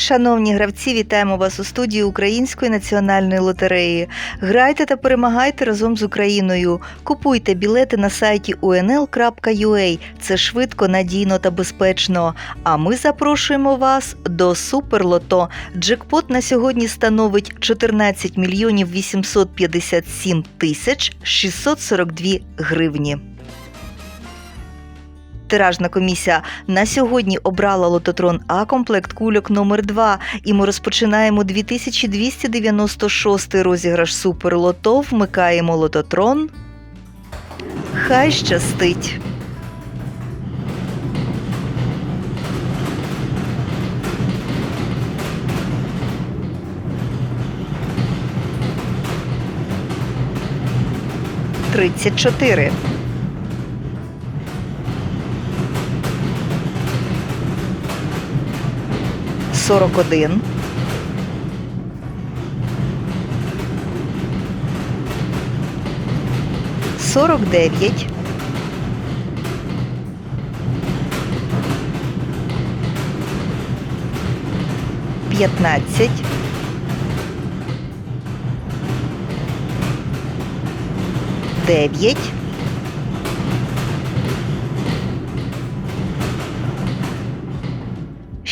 Шановні гравці, вітаємо вас у студії Української національної лотереї. Грайте та перемагайте разом з Україною. Купуйте білети на сайті unl.ua. Це швидко, надійно та безпечно. А ми запрошуємо вас до Суперлото. Джекпот на сьогодні становить 14 мільйонів 857 тисяч 642 гривні. Тиражна комісія на сьогодні обрала лототрон А комплект кульок номер 2 і ми розпочинаємо 2296 розіграш Суперлото. Вмикаємо лототрон. Хай щастить. Тридцять чотири. Сорок один. Сорок дев'ять. П'ятнадцять. Дев'ять.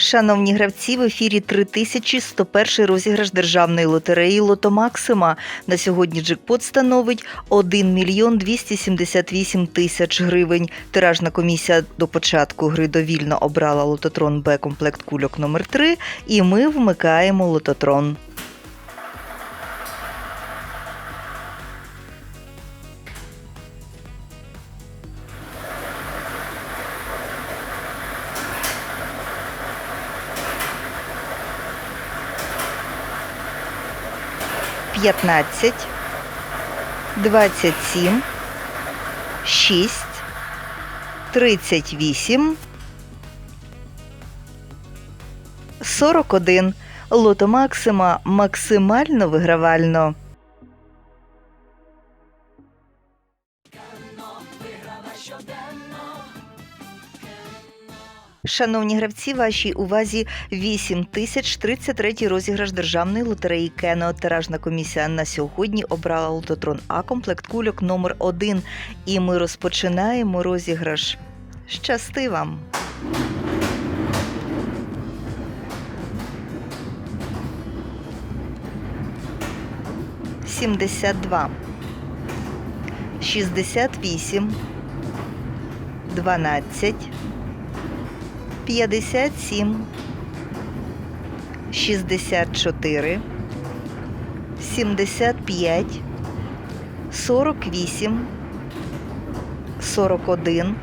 Шановні гравці, в ефірі 3101 розіграш державної лотереї Лото Максима. На сьогодні джекпот становить 1 мільйон 278 тисяч гривень. Тиражна комісія до початку гри довільно обрала лототрон Б комплект кульок номер 3 і ми вмикаємо лототрон. П'ятнадцять, двадцять сім, шість, тридцять вісім, сорок один. Лото Максима максимально вигравально. Шановні гравці, вашій увазі 8033 розіграш державної лотереї Кено. Тиражна комісія на сьогодні обрала лототрон А комплект кульок номер 1 І ми розпочинаємо розіграш. Щасти вам! Сімдесят два. Шістдесят вісім. Дванадцять. 57, 64, 75, 48, 41,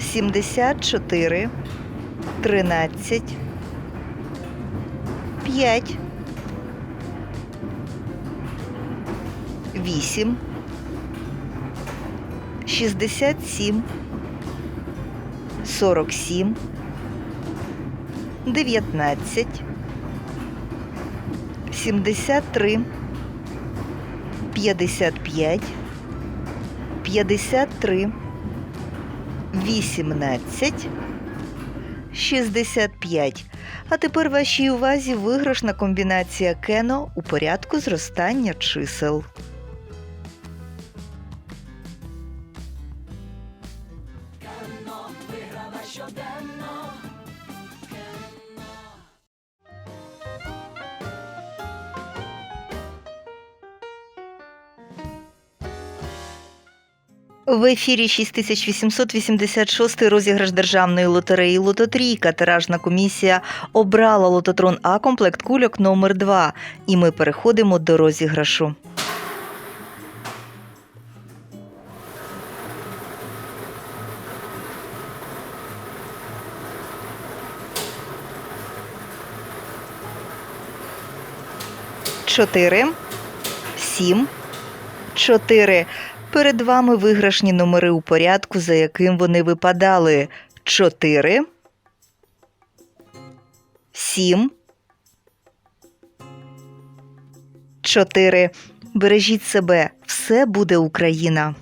74, 13, 5, 8, 67, 47, 19, 73, 55, 53, 18, 65. А тепер вашій увазі виграшна комбінація Кено у порядку зростання чисел. В ефірі 6886 розіграш державної лотереї Лототрійка. Тиражна комісія обрала лототрон А комплект кульок номер 2 І ми переходимо до розіграшу. Чотири, сім, чотири. Перед вами виграшні номери у порядку, за яким вони випадали: 4, 7, 4. Бережіть себе, все буде Україна.